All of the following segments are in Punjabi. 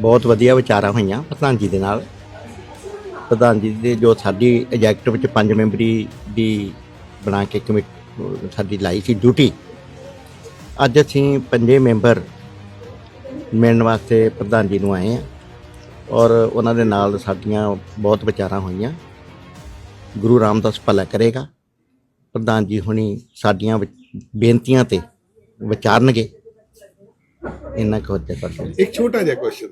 ਬਹੁਤ ਵਧੀਆ ਵਿਚਾਰਾਂ ਹੋਈਆਂ ਪ੍ਰਧਾਨ ਜੀ ਦੇ ਨਾਲ। ਪ੍ਰਧਾਨ ਜੀ ਦੇ ਜੋ ਸਾਡੀ ਐਗਜ਼ੈਕਟਿਵ ਵਿੱਚ ਪੰਜ ਮੈਂਬਰੀ ਦੀ ਬਣਾ ਕੇ ਕਮੇਟੀ, ਸਾਡੀ ਲਾਈ ਸੀ ਡਿਊਟੀ। ਅੱਜ ਅਸੀਂ ਪੰਜੇ ਮੈਂਬਰ ਮਿਲਣ ਵਾਸਤੇ ਪ੍ਰਧਾਨ ਜੀ ਨੂੰ ਆਏ ਆ ਔਰ ਉਹਨਾਂ ਦੇ ਨਾਲ ਸਾਡੀਆਂ ਬਹੁਤ ਵਿਚਾਰਾਂ ਹੋਈਆਂ। ਗੁਰੂ ਰਾਮਦਾਸ ਭਲਾ ਕਰੇਗਾ। ਪ੍ਰਧਾਨ ਜੀ ਹੁਣੀ ਸਾਡੀਆਂ ਬੇਨਤੀਆਂ ਤੇ ਵਿਚਾਰਨਗੇ। ਇੰਨਾ ਕੁ ਹੱਦ ਕਰਦੇ ਇੱਕ ਛੋਟਾ ਜਿਹਾ ਕੁਐਸਚਨ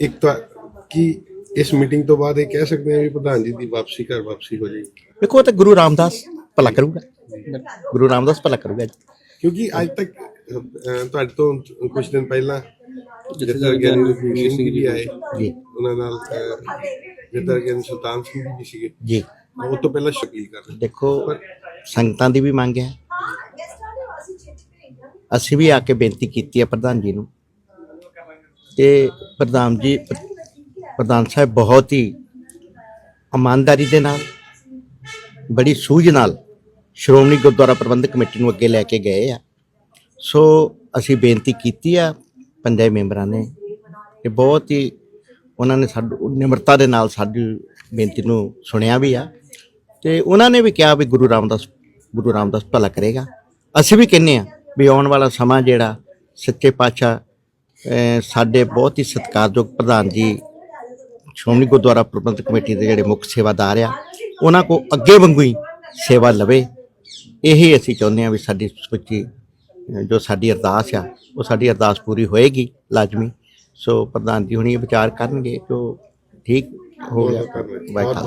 ਇੱਕ ਤਾਂ ਕੀ ਇਸ ਮੀਟਿੰਗ ਤੋਂ ਬਾਅਦ ਇਹ ਕਹਿ ਸਕਦੇ ਹਾਂ ਵੀ ਪ੍ਰਧਾਨ ਜੀ ਦੀ ਵਾਪਸੀ ਘਰ ਵਾਪਸੀ ਹੋ ਜਾਏਗੀ? ਦੇਖੋ ਇਹ ਤਾਂ ਗੁਰੂ ਰਾਮਦਾਸ ਭਲਾ ਕਰੂਗਾ। ਗੁਰੂ ਰਾਮਦਾਸ ਭਲਾ ਕਰੂਗਾ ਜੀ। ਕਿਉਂਕਿ ਅੱਜ ਤੱਕ ਅਹ, ਤੁਹਾਡੇ ਤੋਂ ਕੁਝ ਦਿਨ ਪਹਿਲਾਂ ਜਥੇਦਾਰ ਗਿਆਨੀ ਰਣਜੀਤ ਸਿੰਘ ਜੀ ਆਏ ਜੀ। ਉਹਨਾਂ ਨਾਲ ਜਥੇਦਾਰ ਗਿਆਨੀ ਸੁਲਤਾਨ ਸਿੰਘ ਜੀ ਸੀਗੇ ਜੀ। ਉਹ ਤੋਂ ਪਹਿਲਾਂ ਸ਼ਕੀਲ ਕਰ ਰਹੇ। ਦੇਖੋ ਸੰਗਤਾਂ ਦੀ ਵੀ ਮੰਗ ਹੈ। ਅਸੀਂ ਵੀ ਆ ਕੇ ਬੇਨਤੀ ਕੀਤੀ ਹੈ ਪ੍ਰਧਾਨ ਜੀ ਨੂੰ। ਤੇ ਪ੍ਰਧਾਨ ਜੀ, ਪ੍ਰਧਾਨ ਸਾਹਿਬ ਬਹੁਤ ਹੀ ਇਮਾਨਦਾਰੀ ਦੇ ਨਾਲ, ਬੜੀ ਸੂਝ ਨਾਲ ਸ਼੍ਰੋਮਣੀ ਗੁਰਦੁਆਰਾ ਪ੍ਰਬੰਧਕ ਕਮੇਟੀ ਨੂੰ ਅੱਗੇ ਲੈ ਕੇ ਗਏ ਆ। ਸੋ ਅਸੀਂ ਬੇਨਤੀ ਕੀਤੀ ਆ ਪੰਜੇ ਮੈਂਬਰਾਂ ਨੇ ਤੇ ਬਹੁਤ ਹੀ ਉਹਨਾਂ ਨੇ ਸਾਡੂ, ਨਿਮਰਤਾ ਦੇ ਨਾਲ ਸਾਡੀ ਬੇਨਤੀ ਨੂੰ ਸੁਣਿਆ ਵੀ ਆ ਤੇ ਉਹਨਾਂ ਨੇ ਵੀ ਕਿਹਾ ਵੀ ਗੁਰੂ ਰਾਮਦਾਸ ਗੁਰੂ ਰਾਮਦਾਸ ਭਲਾ ਕਰੇਗਾ। ਅਸੀਂ ਵੀ ਕਹਿੰਨੇ ਆ ਵੀ ਆਉਣ ਵਾਲਾ ਸਮਾਂ ਜਿਹੜਾ ਸੱਚੇ ਪਾਤਸ਼ਾਹ ਸਾਡੇ ਬਹੁਤ ਹੀ ਸਤਿਕਾਰਯੋਗ ਪ੍ਰਧਾਨ ਜੀ, ਸ਼੍ਰੋਮਣੀ ਗੁਰਦੁਆਰਾ ਪ੍ਰਬੰਧਕ ਕਮੇਟੀ ਦੇ ਜਿਹੜੇ ਮੁੱਖ ਸੇਵਾਦਾਰ ਆ, ਉਹਨਾਂ ਕੋ ਅੱਗੇ ਵਾਂਗੂ ਹੀ ਸੇਵਾ ਲਵੇ। ਇਹੀ ਅਸੀਂ ਚਾਹੁੰਦੇ ਆ ਵੀ ਸਾਡੀ ਸੋਚੀ, ਜੋ ਸਾਡੀ ਅਰਦਾਸ ਆ, ਉਹ ਸਾਡੀ ਅਰਦਾਸ ਪੂਰੀ ਹੋਏਗੀ ਲਾਜ਼ਮੀ। ਸੋ ਪ੍ਰਧਾਨ ਜੀ ਹੁਣੀ ਵਿਚਾਰ ਕਰਨਗੇ, ਜੋ ਠੀਕ ਹੋ ਗਿਆ। ਵਾਹਿਗੁਰੂ